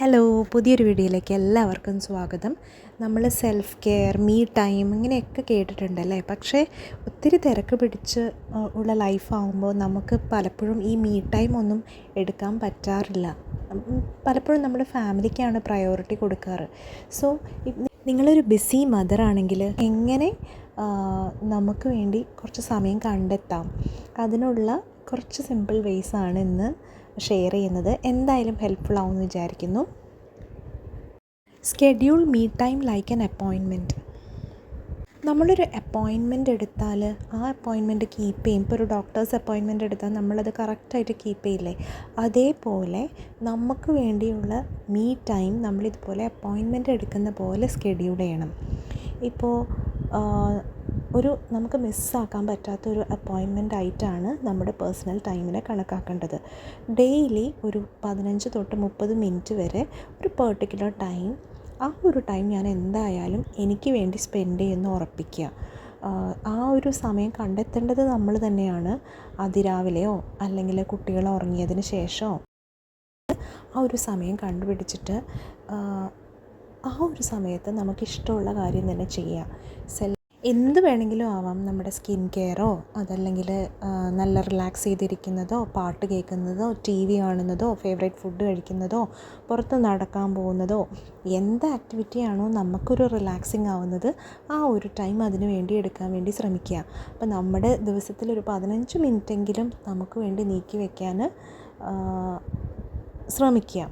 Hello പുതിയൊരു വീഡിയോയിലേക്ക് എല്ലാവർക്കും സ്വാഗതം. നമ്മൾ സെൽഫ് കെയർ മീ ടൈം ഇങ്ങനെയൊക്കെ കേട്ടിട്ടുണ്ടല്ലേ പക്ഷേ ഒത്തിരി തിരക്ക് പിടിച്ച് ഉള്ള ലൈഫാകുമ്പോൾ നമുക്ക് പലപ്പോഴും ഈ മീ ടൈം ഒന്നും എടുക്കാൻ പറ്റാറില്ല. പലപ്പോഴും നമ്മുടെ ഫാമിലിക്കാണ് പ്രയോറിറ്റി കൊടുക്കാറ്. സോ നിങ്ങളൊരു ബിസി മദർ ആണെങ്കിൽ എങ്ങനെ നമുക്ക് വേണ്ടി കുറച്ച് സമയം കണ്ടെത്താം. അതിനുള്ള കുറച്ച് സിമ്പിൾ വേസ് ആണ് ഇന്ന് ഷെയർ ചെയ്യുന്നത്. എന്തായാലും ഹെൽപ്ഫുൾ ആവുമെന്ന് വിചാരിക്കുന്നു. Schedule me time like an അപ്പോയിൻമെന്റ് നമ്മളൊരു അപ്പോയിൻമെന്റ് എടുത്താൽ ആ അപ്പോയിൻമെന്റ് കീപ്പ് ചെയ്യും. ഇപ്പോൾ ഒരു ഡോക്ടേഴ്സ് അപ്പോയിൻമെന്റ് എടുത്താൽ നമ്മളത് കറക്റ്റായിട്ട് കീപ്പ് ചെയ്യില്ലേ? അതേപോലെ നമുക്ക് വേണ്ടിയുള്ള മീ ടൈം നമ്മളിതുപോലെ അപ്പോയിൻമെന്റ് എടുക്കുന്ന പോലെ സ്കെഡ്യൂൾ ചെയ്യണം. ഇപ്പോൾ ഒരു നമുക്ക് മിസ്സാക്കാൻ പറ്റാത്ത ഒരു അപ്പോയിൻമെന്റ് ആയിട്ടാണ് നമ്മുടെ പേഴ്സണൽ ടൈമിനെ കണക്കാക്കേണ്ടത്. ഡെയിലി ഒരു പതിനഞ്ച് തൊട്ട് മുപ്പത് മിനിറ്റ് വരെ ഒരു പെർട്ടിക്കുലർ ടൈം ആ ഒരു ടൈം ഞാൻ എന്തായാലും എനിക്ക് വേണ്ടി സ്പെൻഡ് ചെയ്യുന്ന ഉറപ്പിക്കുക. ആ ഒരു സമയം കണ്ടെത്തേണ്ടത് നമ്മൾ തന്നെയാണ്. അതിരാവിലെയോ അല്ലെങ്കിൽ കുട്ടികൾ ഉറങ്ങിയതിന് ശേഷമോ ആ ഒരു സമയം കണ്ടുപിടിച്ചിട്ട് ആ ഒരു സമയത്ത് നമുക്കിഷ്ടമുള്ള കാര്യം തന്നെ ചെയ്യാം. സെൽ എന്ത് വേണമെങ്കിലും ആവാം. നമ്മുടെ സ്കിൻ കെയറോ അതല്ലെങ്കിൽ നല്ല റിലാക്സ് ചെയ്തിരിക്കുന്നതോ പാട്ട് കേൾക്കുന്നതോ ടി വി കാണുന്നതോ ഫേവറേറ്റ് ഫുഡ് കഴിക്കുന്നതോ പുറത്ത് നടക്കാൻ പോകുന്നതോ എന്ത് ആക്ടിവിറ്റിയാണോ നമുക്കൊരു റിലാക്സിങ് ആവുന്നത് ആ ഒരു ടൈം അതിനു വേണ്ടി എടുക്കാൻ വേണ്ടി ശ്രമിക്കുക. അപ്പോൾ നമ്മുടെ ദിവസത്തിൽ ഒരു പതിനഞ്ച് മിനിറ്റെങ്കിലും നമുക്ക് വേണ്ടി നീക്കി വയ്ക്കാൻ ശ്രമിക്കുക.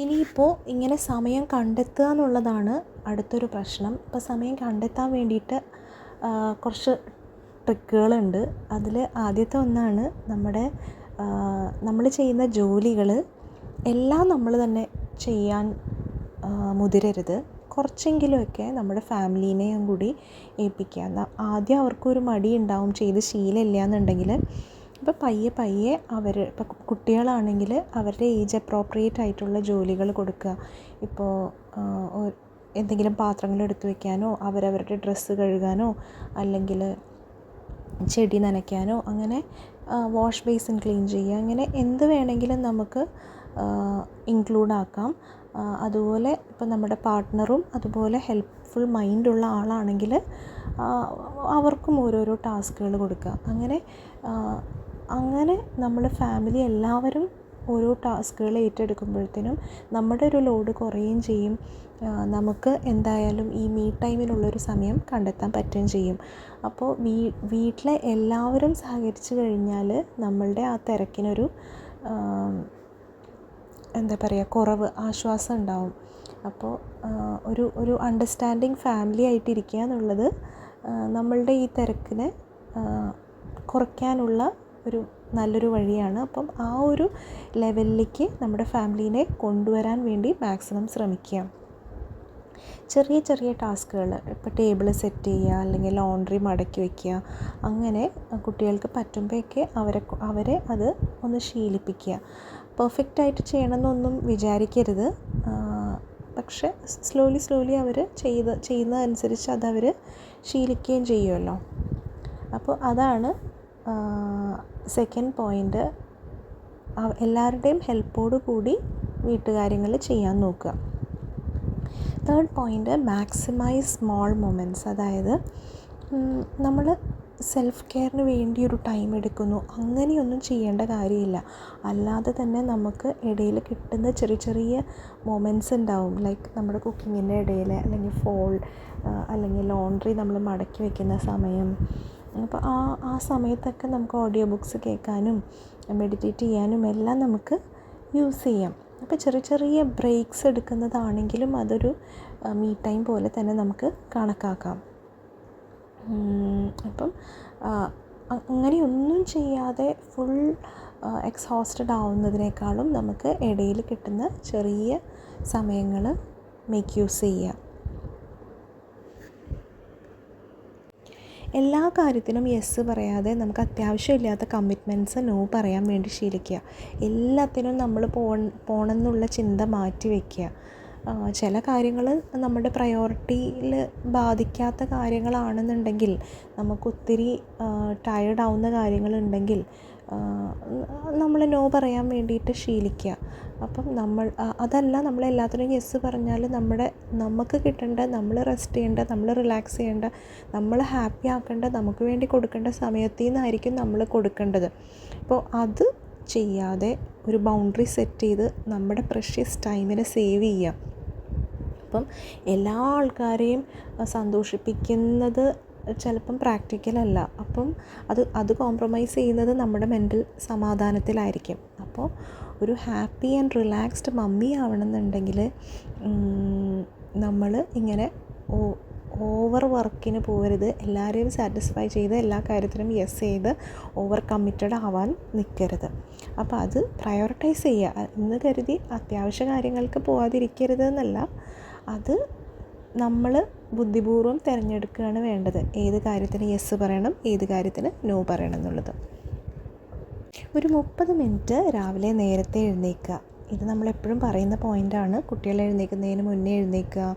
ഇനിയിപ്പോൾ ഇങ്ങനെ സമയം കണ്ടെത്തുക എന്നുള്ളതാണ് അടുത്തൊരു പ്രശ്നം. ഇപ്പോൾ സമയം കണ്ടെത്താൻ വേണ്ടിയിട്ട് കുറച്ച് ട്രിക്കുകളുണ്ട്. അതിൽ ആദ്യത്തെ ഒന്നാണ് നമ്മുടെ നമ്മൾ ചെയ്യുന്ന ജോലികൾ എല്ലാം നമ്മൾ തന്നെ ചെയ്യാൻ മുതിരരുത്. കുറച്ചെങ്കിലുമൊക്കെ നമ്മുടെ ഫാമിലീനെയും കൂടി ഏൽപ്പിക്കുക. ആദ്യം അവർക്കൊരു മടി ഉണ്ടാവും ചെയ്ത് ശീലമില്ല എന്നുണ്ടെങ്കിൽ ഇപ്പോൾ പയ്യെ പയ്യെ അവർ ഇപ്പോൾ കുട്ടികളാണെങ്കിൽ അവരുടെ ഏജ് അപ്രോപ്രിയേറ്റ് ആയിട്ടുള്ള ജോലികൾ കൊടുക്കുക. ഇപ്പോൾ എന്തെങ്കിലും പാത്രങ്ങൾ എടുത്ത് വെക്കാനോ അവരവരുടെ ഡ്രസ്സ് കഴുകാനോ അല്ലെങ്കിൽ ചെടി നനയ്ക്കാനോ അങ്ങനെ വാഷ് ബേസിൻ ക്ലീൻ ചെയ്യുക. അങ്ങനെ എന്ത് വേണമെങ്കിലും നമുക്ക് ഇൻക്ലൂഡ് ആക്കാം. അതുപോലെ ഇപ്പോൾ നമ്മുടെ പാർട്ട്ണറും അതുപോലെ ഹെൽപ്ഫുൾ മൈൻഡുള്ള ആളാണെങ്കിൽ അവർക്കും ഓരോരോ ടാസ്കുകൾ കൊടുക്കുക. അങ്ങനെ അങ്ങനെ നമ്മൾ ഫാമിലി എല്ലാവരും ഓരോ ടാസ്കുകൾ ഏറ്റെടുക്കുമ്പോഴത്തേനും നമ്മുടെ ഒരു ലോഡ് കുറയുകയും ചെയ്യും. നമുക്ക് എന്തായാലും ഈ മീ ടൈമിനുള്ളൊരു സമയം കണ്ടെത്താൻ പറ്റുകയും ചെയ്യും. അപ്പോൾ വീ വീട്ടിലെ എല്ലാവരും സഹകരിച്ച് കഴിഞ്ഞാൽ നമ്മളുടെ ആ തിരക്കിനൊരു എന്താ പറയുക കുറവ് ആശ്വാസം ഉണ്ടാവും. അപ്പോൾ ഒരു ഒരു അണ്ടർസ്റ്റാൻഡിങ് ഫാമിലി ആയിട്ടിരിക്കുക എന്നുള്ളത് നമ്മളുടെ ഈ തിരക്കിനെ കുറയ്ക്കാനുള്ള ഒരു നല്ലൊരു വഴിയാണ്. അപ്പം ആ ഒരു ലെവലിലേക്ക് നമ്മുടെ ഫാമിലീനെ കൊണ്ടുവരാൻ വേണ്ടി മാക്സിമം ശ്രമിക്കുക. ചെറിയ ചെറിയ ടാസ്കുകൾ ഇപ്പോൾ ടേബിൾ സെറ്റ് ചെയ്യുക അല്ലെങ്കിൽ ലോണ്ടറി മടക്കി വയ്ക്കുക അങ്ങനെ കുട്ടികൾക്ക് പറ്റുമ്പോഴൊക്കെ അവരെ അവരെ അത് ഒന്ന് ശീലിപ്പിക്കുക. പെർഫെക്റ്റ് ആയിട്ട് ചെയ്യണമെന്നൊന്നും വിചാരിക്കരുത്. പക്ഷെ സ്ലോലി സ്ലോലി അവർ ചെയ്ത് ചെയ്യുന്നതനുസരിച്ച് അതവർ ശീലിക്കുകയും ചെയ്യുമല്ലോ. അപ്പോൾ അതാണ് സെക്കൻഡ് പോയിന്റ് എല്ലാവരുടെയും ഹെൽപ്പോട് കൂടി വീട്ടുകാര്യങ്ങൾ ചെയ്യാൻ നോക്കുക. Third point maximise small moments അതായത് നമ്മൾ സെൽഫ് കെയറിന് വേണ്ടി ഒരു ടൈം എടുക്കുന്നു. അങ്ങനെയൊന്നും ചെയ്യേണ്ട കാര്യമില്ല. അല്ലാതെ തന്നെ നമുക്ക് ഇടയിൽ കിട്ടുന്ന ചെറിയ ചെറിയ മൊമെന്റ്സ് ഉണ്ടാവും. ലൈക്ക് നമ്മുടെ കുക്കിങ്ങിന്റെ ഇടയിൽ അല്ലെങ്കിൽ ഫോൾ അല്ലെങ്കിൽ ലോണ്ട്രി നമ്മൾ മടക്കി വയ്ക്കുന്ന സമയം അപ്പോൾ ആ ആ സമയത്തൊക്കെ നമുക്ക് ഓഡിയോ ബുക്ക്സ് കേൾക്കാനും മെഡിറ്റേറ്റ് ചെയ്യാനും എല്ലാം നമുക്ക് യൂസ് ചെയ്യാം. അപ്പോൾ ചെറിയ ചെറിയ ബ്രേക്സ് എടുക്കുന്നതാണെങ്കിലും അതൊരു മീ ടൈം പോലെ തന്നെ നമുക്ക് കണക്കാക്കാം. അപ്പം അങ്ങനെയൊന്നും ചെയ്യാതെ ഫുൾ എക്സോസ്റ്റഡ് ആവുന്നതിനേക്കാളും നമുക്ക് ഇടയിൽ കിട്ടുന്ന ചെറിയ സമയങ്ങൾ മേക്ക് യൂസ് ചെയ്യുക എല്ലാ കാര്യത്തിനും യെസ് പറയാതെ നമുക്ക് അത്യാവശ്യമില്ലാത്ത കമ്മിറ്റ്മെന്റ്സ് നോ പറയാൻ വേണ്ടി ശീലിക്കുക. എല്ലാത്തിനും നമ്മൾ പോ പോകണമെന്നുള്ള ചിന്ത മാറ്റി വയ്ക്കുക ചില കാര്യങ്ങൾ നമ്മുടെ പ്രയോറിറ്റിയിൽ ബാധിക്കാത്ത കാര്യങ്ങളാണെന്നുണ്ടെങ്കിൽ നമുക്കൊത്തിരി ടയേർഡ് ആവുന്ന കാര്യങ്ങളുണ്ടെങ്കിൽ നമ്മൾ നോ പറയാൻ വേണ്ടിയിട്ട് ശീലിക്കുക അപ്പം നമ്മൾ അതല്ല നമ്മൾ എല്ലാത്തിനും യെസ് പറഞ്ഞാൽ നമ്മുടെ നമുക്ക് കിട്ടേണ്ട നമ്മൾ റെസ്റ്റ് ചെയ്യേണ്ട നമ്മൾ റിലാക്സ് ചെയ്യേണ്ട നമ്മൾ ഹാപ്പി ആക്കേണ്ട നമുക്ക് വേണ്ടി കൊടുക്കേണ്ട സമയത്തിൽ നിന്നായിരിക്കും നമ്മൾ കൊടുക്കേണ്ടത്. അപ്പോൾ അത് ചെയ്യാതെ ഒരു ബൗണ്ടറി സെറ്റ് ചെയ്ത് നമ്മുടെ പ്രഷ്യസ് ടൈമിനെ സേവ് ചെയ്യുക അപ്പം എല്ലാ ആൾക്കാരെയും സന്തോഷിപ്പിക്കുന്നത് ചിലപ്പം പ്രാക്ടിക്കലല്ല അപ്പം അത് അത് കോംപ്രമൈസ് ചെയ്യുന്നത് നമ്മുടെ മെന്റൽ സമാധാനത്തിലായിരിക്കും. അപ്പോൾ ഒരു ഹാപ്പി ആൻഡ് റിലാക്സ്ഡ് മമ്മി ആവണമെന്നുണ്ടെങ്കിൽ നമ്മൾ ഇങ്ങനെ ഓവർ വർക്കിന് പോകരുത്. എല്ലാവരെയും സാറ്റിസ്ഫൈ ചെയ്ത് എല്ലാ കാര്യത്തിനും യെസ് ചെയ്ത് ഓവർ കമ്മിറ്റഡ് ആവാൻ നിൽക്കരുത് അപ്പോൾ അത് പ്രയോറിറ്റൈസ് ചെയ്യുക. എന്ന് കരുതി അത്യാവശ്യ കാര്യങ്ങൾക്ക് പോകാതിരിക്കരുത് എന്നല്ല. അത് നമ്മൾ ബുദ്ധിപൂർവം തിരഞ്ഞെടുക്കുകയാണ് വേണ്ടത്. ഏത് കാര്യത്തിന് യെസ് പറയണം ഏത് കാര്യത്തിന് നോ പറയണം എന്നുള്ളത്. ഒരു മുപ്പത് മിനിറ്റ് രാവിലെ നേരത്തെ എഴുന്നേൽക്കുക ഇത് നമ്മളെപ്പോഴും പറയുന്ന പോയിന്റാണ് കുട്ടികൾ എഴുന്നേൽക്കുന്നതിന് മുന്നേ എഴുന്നേൽക്കുക.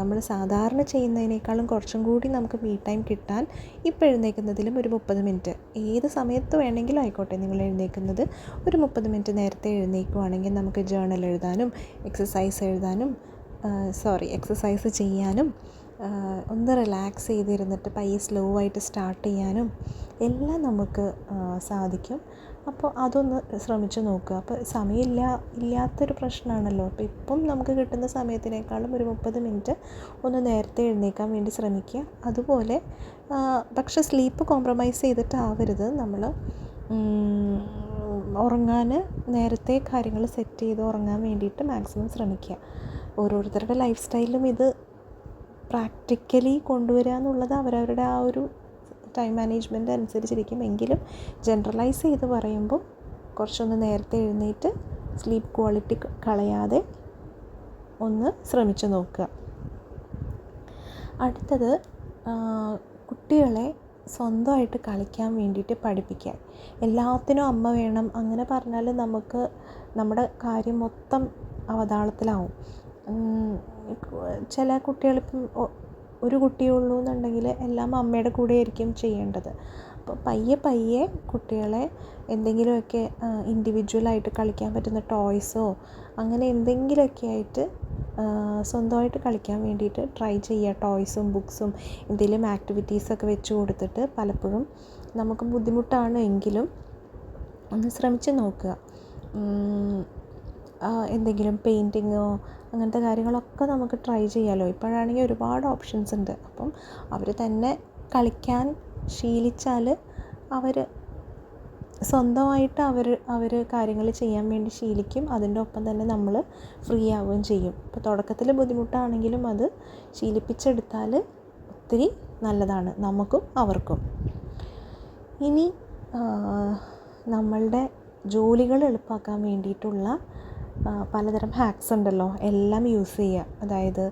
നമ്മൾ സാധാരണ ചെയ്യുന്നതിനേക്കാളും കുറച്ചും കൂടി നമുക്ക് മീ ടൈം കിട്ടാൻ ഇപ്പോൾ എഴുന്നേൽക്കുന്നതിലും ഒരു മുപ്പത് മിനിറ്റ്. ഏത് സമയത്ത് വേണമെങ്കിലും ആയിക്കോട്ടെ നിങ്ങൾ എഴുന്നേൽക്കുന്നത്. ഒരു മുപ്പത് മിനിറ്റ് നേരത്തെ എഴുന്നേൽക്കുവാണെങ്കിൽ നമുക്ക് ജേണൽ എഴുതാനും എക്സസൈസ് എഴുതാനും സോറി എക്സസൈസ് ചെയ്യാനും ഒന്ന് റിലാക്സ് ചെയ്തിരുന്നിട്ട് പയ്യെ സ്ലോ ആയിട്ട് സ്റ്റാർട്ട് ചെയ്യാനും എല്ലാം നമുക്ക് സാധിക്കും. അപ്പോൾ അതൊന്ന് ശ്രമിച്ചു നോക്കുക. അപ്പോൾ സമയമില്ല ഇല്ലാത്തൊരു പ്രശ്നമാണല്ലോ അപ്പോൾ ഇപ്പം നമുക്ക് കിട്ടുന്ന സമയത്തിനേക്കാളും ഒരു മുപ്പത് മിനിറ്റ് ഒന്ന് നേരത്തെ എഴുന്നേക്കാൻ വേണ്ടി ശ്രമിക്കുക. അതുപോലെ പക്ഷേ സ്ലീപ്പ് കോംപ്രമൈസ് ചെയ്തിട്ടാവരുത്. നമ്മൾ ഉറങ്ങാൻ നേരത്തെ കാര്യങ്ങൾ സെറ്റ് ചെയ്ത് ഉറങ്ങാൻ വേണ്ടിയിട്ട് മാക്സിമം ശ്രമിക്കുക. ഓരോരുത്തരുടെ ലൈഫ് സ്റ്റൈലും ഇത് പ്രാക്ടിക്കലി കൊണ്ടുവരിക എന്നുള്ളത് അവരവരുടെ ആ ഒരു ടൈം മാനേജ്മെന്റ് അനുസരിച്ചിരിക്കും. എങ്കിലും ജനറലൈസ് ചെയ്ത് പറയുമ്പോൾ കുറച്ചൊന്ന് നേരത്തെ എഴുന്നേറ്റ് സ്ലീപ്പ് ക്വാളിറ്റി കളയാതെ ഒന്ന് ശ്രമിച്ചു നോക്കുക. അടുത്തത് കുട്ടികളെ സ്വന്തമായിട്ട് കളിക്കാൻ വേണ്ടിയിട്ട് പഠിപ്പിക്കാൻ. എല്ലാത്തിനും അമ്മ വേണം. അങ്ങനെ പറഞ്ഞാൽ നമുക്ക് നമ്മുടെ കാര്യം മൊത്തം അവതാളത്തിലാവും. ചില കുട്ടികളിപ്പം ഒരു കുട്ടിയേ ഉള്ളൂ എന്നുണ്ടെങ്കിൽ എല്ലാം അമ്മയുടെ കൂടെ ആയിരിക്കും ചെയ്യേണ്ടത്. അപ്പോൾ പയ്യെ പയ്യെ കുട്ടികളെ എന്തെങ്കിലുമൊക്കെ ഇൻഡിവിജ്വലായിട്ട് കളിക്കാൻ പറ്റുന്ന ടോയ്സോ അങ്ങനെ എന്തെങ്കിലുമൊക്കെ ആയിട്ട് സ്വന്തമായിട്ട് കളിക്കാൻ വേണ്ടിയിട്ട് ട്രൈ ചെയ്യുക ടോയ്സും ബുക്സും എന്തെങ്കിലും ആക്ടിവിറ്റീസൊക്കെ വെച്ച് കൊടുത്തിട്ട് പലപ്പോഴും നമുക്ക് ബുദ്ധിമുട്ടാണ് എങ്കിലും ഒന്ന് ശ്രമിച്ച് നോക്കുക. എന്തെങ്കിലും പെയിന്റിങ്ങോ അങ്ങനത്തെ കാര്യങ്ങളൊക്കെ നമുക്ക് ട്രൈ ചെയ്യാമല്ലോ ഇപ്പോഴാണെങ്കിൽ ഒരുപാട് ഓപ്ഷൻസ് ഉണ്ട്. അപ്പം അവർ തന്നെ കളിക്കാൻ ശീലിച്ചാൽ അവർ സ്വന്തമായിട്ട് അവർ അവർ കാര്യങ്ങൾ ചെയ്യാൻ വേണ്ടി ശീലിക്കും. അതിന്റെ ഒപ്പം തന്നെ നമ്മൾ ഫ്രീ ആവുകയും ചെയ്യും. ഇപ്പോൾ തുടക്കത്തിൽ ബുദ്ധിമുട്ടാണെങ്കിലും അത് ശീലിപ്പിച്ചെടുത്താൽ ഒത്തിരി നല്ലതാണ്. നമുക്കും അവർക്കും. ഇനി നമ്മളുടെ ജോലികൾ എളുപ്പമാക്കാൻ വേണ്ടിയിട്ടുള്ള പലതരം ഹാക്സ് ഉണ്ടല്ലോ. എല്ലാം യൂസ് ചെയ്യുക. അതായത്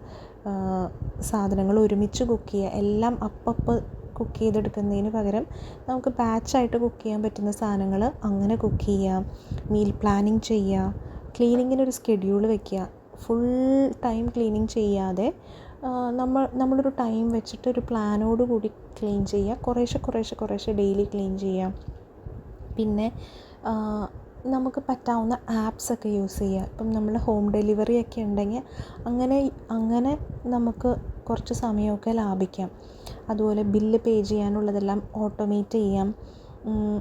സാധനങ്ങൾ ഒരുമിച്ച് കുക്ക് ചെയ്യുക. എല്ലാം അപ്പപ്പോൾ കുക്ക് ചെയ്തെടുക്കുന്നതിന് പകരം നമുക്ക് ബാച്ചായിട്ട് കുക്ക് ചെയ്യാൻ പറ്റുന്ന സാധനങ്ങൾ അങ്ങനെ കുക്ക് ചെയ്യാം മീൽ പ്ലാനിങ് ചെയ്യുക. ക്ലീനിങ്ങിനൊരു സ്കെഡ്യൂൾ വെക്കുക. ഫുൾ ടൈം ക്ലീനിങ് ചെയ്യാതെ നമ്മൾ നമ്മളൊരു ടൈം വെച്ചിട്ട് ഒരു പ്ലാനോട് കൂടി ക്ലീൻ ചെയ്യുക. കുറേശ്ശെ കുറേശ്ശെ കുറേശ്ശെ ഡെയിലി ക്ലീൻ ചെയ്യുക. പിന്നെ നമുക്ക് പറ്റാവുന്ന ആപ്സൊക്കെ യൂസ് ചെയ്യുക ഇപ്പം നമ്മൾ ഹോം ഡെലിവറി ഒക്കെ ഉണ്ടെങ്കിൽ അങ്ങനെ അങ്ങനെ നമുക്ക് കുറച്ച് സമയമൊക്കെ ലാഭിക്കാം. അതുപോലെ ബില്ല് പേ ചെയ്യാനുള്ളതെല്ലാം ഓട്ടോമേറ്റ് ചെയ്യാം.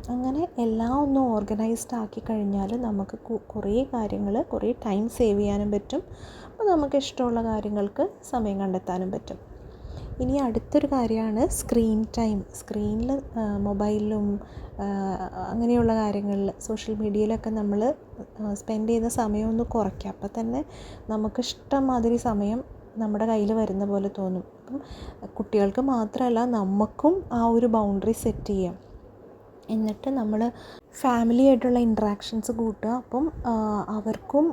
അങ്ങനെ എല്ലാം ഒന്ന് ഓർഗനൈസ്ഡ് ആക്കി കഴിഞ്ഞാൽ നമുക്ക് കുറേ കാര്യങ്ങൾ കുറേ ടൈം സേവ് ചെയ്യാനും പറ്റും. അപ്പോൾ നമുക്ക് ഇഷ്ടമുള്ള കാര്യങ്ങൾക്ക് സമയം കണ്ടെത്താനും പറ്റും. ഇനി അടുത്തൊരു കാര്യമാണ് സ്ക്രീൻ ടൈം. സ്ക്രീനിൽ മൊബൈലിലും അങ്ങനെയുള്ള കാര്യങ്ങളിൽ സോഷ്യൽ മീഡിയയിലൊക്കെ നമ്മൾ സ്പെൻഡ് ചെയ്യുന്ന സമയം ഒന്ന് കുറയ്ക്കുക. അപ്പം തന്നെ നമുക്ക് മാതിരി സമയം നമ്മുടെ കയ്യിൽ വരുന്ന പോലെ തോന്നും. അപ്പം കുട്ടികൾക്ക് മാത്രമല്ല നമുക്കും ആ ഒരു ബൗണ്ടറി സെറ്റ് ചെയ്യാം. എന്നിട്ട് നമ്മൾ ഫാമിലിയായിട്ടുള്ള ഇൻട്രാക്ഷൻസ് കൂട്ടുക. അപ്പം അവർക്കും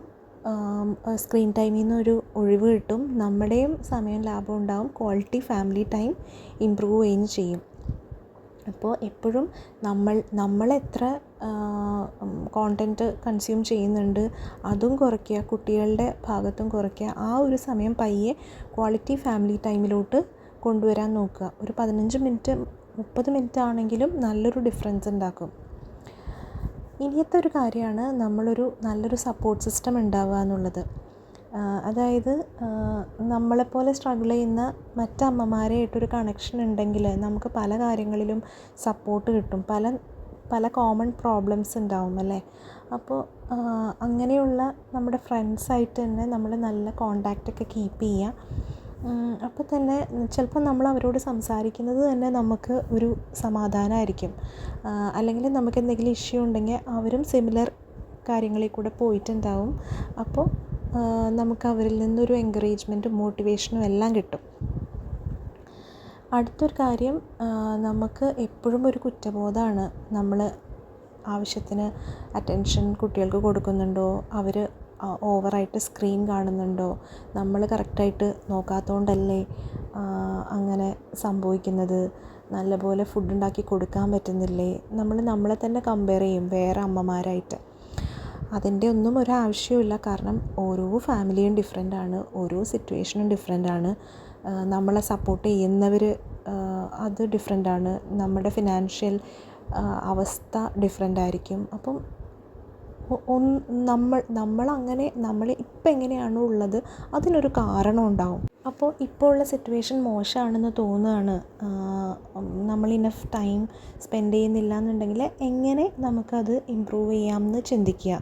സ്ക്രീൻ ടൈമിൽ നിന്ന് ഒരു ഒഴിവ് കിട്ടും. നമ്മുടെയും സമയം ലാഭം ഉണ്ടാവും. ക്വാളിറ്റി ഫാമിലി ടൈം ഇമ്പ്രൂവ് ചെയ്യുകയും ചെയ്യും. അപ്പോൾ എപ്പോഴും നമ്മൾ നമ്മളെത്ര കോണ്ടന്റ് കൺസ്യൂം ചെയ്യുന്നുണ്ട് അതും കുറയ്ക്കുക കുട്ടികളുടെ ഭാഗത്തും കുറയ്ക്കുക ആ ഒരു സമയം പയ്യെ ക്വാളിറ്റി ഫാമിലി ടൈമിലോട്ട് കൊണ്ടുവരാൻ നോക്കുക. ഒരു പതിനഞ്ച് മിനിറ്റ് മുപ്പത് മിനിറ്റ് ആണെങ്കിലും നല്ലൊരു ഡിഫറൻസ് ഉണ്ടാക്കും. ഇനിയത്തെ ഒരു കാര്യമാണ് നമ്മളൊരു നല്ലൊരു സപ്പോർട്ട് സിസ്റ്റം ഉണ്ടാവുക എന്നുള്ളത്. അതായത് നമ്മളെപ്പോലെ സ്ട്രഗിൾ ചെയ്യുന്ന മറ്റ് അമ്മമാരായിട്ടൊരു കണക്ഷൻ ഉണ്ടെങ്കിൽ നമുക്ക് പല കാര്യങ്ങളിലും സപ്പോർട്ട് കിട്ടും. പല പല കോമൺ പ്രോബ്ലംസ് ഉണ്ടാവും അല്ലേ? അപ്പോൾ അങ്ങനെയുള്ള നമ്മുടെ ഫ്രണ്ട്സായിട്ട് തന്നെ നമ്മൾ നല്ല കോണ്ടാക്റ്റൊക്കെ കീപ്പ് ചെയ്യുക. അപ്പോൾ തന്നെ ചിലപ്പോൾ നമ്മൾ അവരോട് സംസാരിക്കുന്നത് തന്നെ നമുക്ക് ഒരു സമാധാനമായിരിക്കും അല്ലെങ്കിൽ നമുക്ക് എന്തെങ്കിലും ഇഷ്യൂ ഉണ്ടെങ്കിൽ അവരും സിമിലർ കാര്യങ്ങളിൽ കൂടെ പോയിട്ടുണ്ടാവും. അപ്പോൾ നമുക്ക് അവരിൽ നിന്നൊരു എൻകറേജ്മെന്റും മോട്ടിവേഷനും എല്ലാം കിട്ടും. അടുത്തൊരു കാര്യം നമുക്ക് എപ്പോഴും ഒരു കുറ്റബോധമാണ് നമ്മൾ ആവശ്യത്തിന് അറ്റൻഷൻ കുട്ടികൾക്ക് കൊടുക്കുന്നുണ്ടോ? അവർ ഓവറായിട്ട് സ്ക്രീൻ കാണുന്നുണ്ടോ? നമ്മൾ കറക്റ്റായിട്ട് നോക്കാത്തതുകൊണ്ടല്ലേ അങ്ങനെ സംഭവിക്കുന്നത്. നല്ലപോലെ ഫുഡ് ഉണ്ടാക്കി കൊടുക്കാൻ പറ്റുന്നില്ലേ? നമ്മൾ നമ്മളെ തന്നെ കമ്പയർ ചെയ്യും വേറെ അമ്മമാരായിട്ട്. അതിന്റെ ഒന്നും ഒരു ആവശ്യമില്ല കാരണം ഓരോ ഫാമിലിയും ഡിഫറെന്റ് ആണ് ഓരോ സിറ്റുവേഷനും ഡിഫറെന്റ് ആണ്. നമ്മളെ സപ്പോർട്ട് ചെയ്യുന്നവർ അത് ഡിഫറെന്റ് ആണ്. നമ്മുടെ ഫിനാൻഷ്യൽ അവസ്ഥ ഡിഫറെന്റ് ആയിരിക്കും. അപ്പം നമ്മൾ നമ്മളങ്ങനെ നമ്മൾ ഇപ്പം എങ്ങനെയാണോ ഉള്ളത് അതിനൊരു കാരണം ഉണ്ടാവും. അപ്പോൾ ഇപ്പോൾ ഉള്ള സിറ്റുവേഷൻ മോശമാണെന്ന് തോന്നുകയാണ്. നമ്മൾ ഇനഫ് ടൈം സ്പെൻഡ് ചെയ്യുന്നില്ല എന്നുണ്ടെങ്കിൽ എങ്ങനെ നമുക്കത് ഇമ്പ്രൂവ് ചെയ്യാമെന്ന് ചിന്തിക്കുക.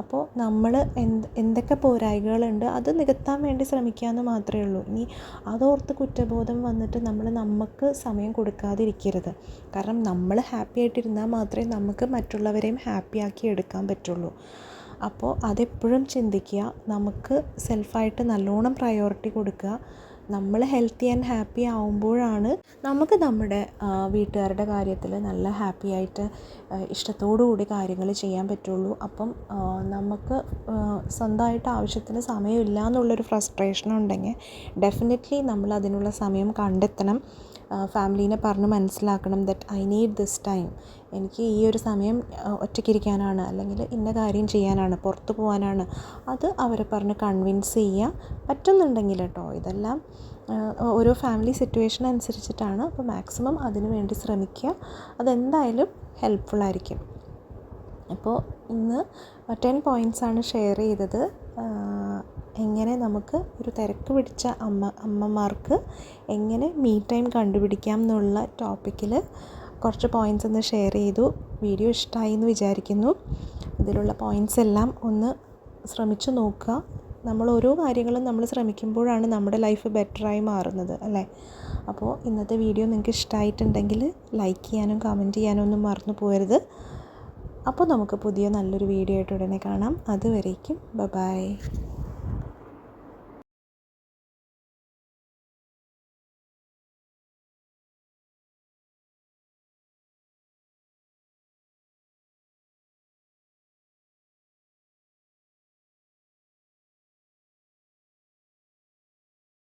അപ്പോൾ നമ്മൾ എന്ത് എന്തൊക്കെ പോരായ്കകളുണ്ട് അത് നികത്താൻ വേണ്ടി ശ്രമിക്കുക എന്ന് മാത്രമേ ഉള്ളൂ. ഇനി അതോർത്ത് കുറ്റബോധം വന്നിട്ട് നമ്മൾ നമുക്ക് സമയം കൊടുക്കാതിരിക്കരുത്. കാരണം നമ്മൾ ഹാപ്പി ആയിട്ടിരുന്നാൽ മാത്രമേ നമുക്ക് മറ്റുള്ളവരെയും ഹാപ്പി ആക്കി എടുക്കാൻ പറ്റുള്ളൂ. അപ്പോൾ അതെപ്പോഴും ചിന്തിക്കുക. നമുക്ക് സെൽഫായിട്ട് നല്ലോണം പ്രയോറിറ്റി കൊടുക്കുക. നമ്മൾ ഹെൽത്തി ആൻഡ് ഹാപ്പി ആവുമ്പോഴാണ് നമുക്ക് നമ്മുടെ വീട്ടുകാരുടെ കാര്യത്തിൽ നല്ല ഹാപ്പി ആയിട്ട് ഇഷ്ടത്തോടു കൂടി കാര്യങ്ങൾ ചെയ്യാൻ പറ്റുള്ളൂ. അപ്പം നമുക്ക് സ്വന്തമായിട്ട് ആവശ്യത്തിന് സമയമില്ല എന്നുള്ളൊരു ഫ്രസ്ട്രേഷൻ ഉണ്ടെങ്കിൽ ഡെഫിനറ്റ്ലി നമ്മൾ അതിനുള്ള സമയം കണ്ടെത്തണം. ഫാമിലീനെ പറഞ്ഞ് മനസ്സിലാക്കണം that I need this time എനിക്ക് ഈ ഒരു സമയം ഒറ്റയ്ക്കിരിക്കാനാണ് അല്ലെങ്കിൽ ഇന്ന കാര്യം ചെയ്യാനാണ് പുറത്ത് പോകാനാണ് അത് അവരെ പറഞ്ഞ് കൺവിൻസ് ചെയ്യുക പറ്റുന്നുണ്ടെങ്കിൽ കേട്ടോ ഇതെല്ലാം ഓരോ ഫാമിലി സിറ്റുവേഷൻ അനുസരിച്ചിട്ടാണ്. അപ്പോൾ മാക്സിമം അതിനു വേണ്ടി ശ്രമിക്കുക. അതെന്തായാലും ഹെൽപ്ഫുൾ ആയിരിക്കും. അപ്പോൾ ഇന്ന് ടെൻ പോയിന്റ്സാണ് ഷെയർ ചെയ്തത്. എങ്ങനെ നമുക്ക് ഒരു തിരക്ക് പിടിച്ച അമ്മ അമ്മമാർക്ക് എങ്ങനെ മീ ടൈം കണ്ടുപിടിക്കാം എന്നുള്ള ടോപ്പിക്കിൽ കുറച്ച് പോയിന്റ്സ് ഒന്ന് ഷെയർ ചെയ്തു. വീഡിയോ ഇഷ്ടമായി എന്ന് വിചാരിക്കുന്നു. ഇതിലുള്ള പോയിന്റ്സ് എല്ലാം ഒന്ന് ശ്രമിച്ചു നോക്കുക. നമ്മൾ ഓരോ കാര്യങ്ങളും നമ്മൾ ശ്രമിക്കുമ്പോഴാണ് നമ്മുടെ ലൈഫ് ബെറ്ററായി മാറുന്നത് അല്ലേ? അപ്പോൾ ഇന്നത്തെ വീഡിയോ നിങ്ങൾക്ക് ഇഷ്ടമായിട്ടുണ്ടെങ്കിൽ ലൈക്ക് ചെയ്യാനും കമന്റ് ചെയ്യാനും ഒന്നും മറന്നു പോകരുത്. അപ്പോൾ നമുക്ക് പുതിയ നല്ലൊരു വീഡിയോ ആയിട്ട് ഉടനെ കാണാം. അതുവരേക്കും ബ ബൈ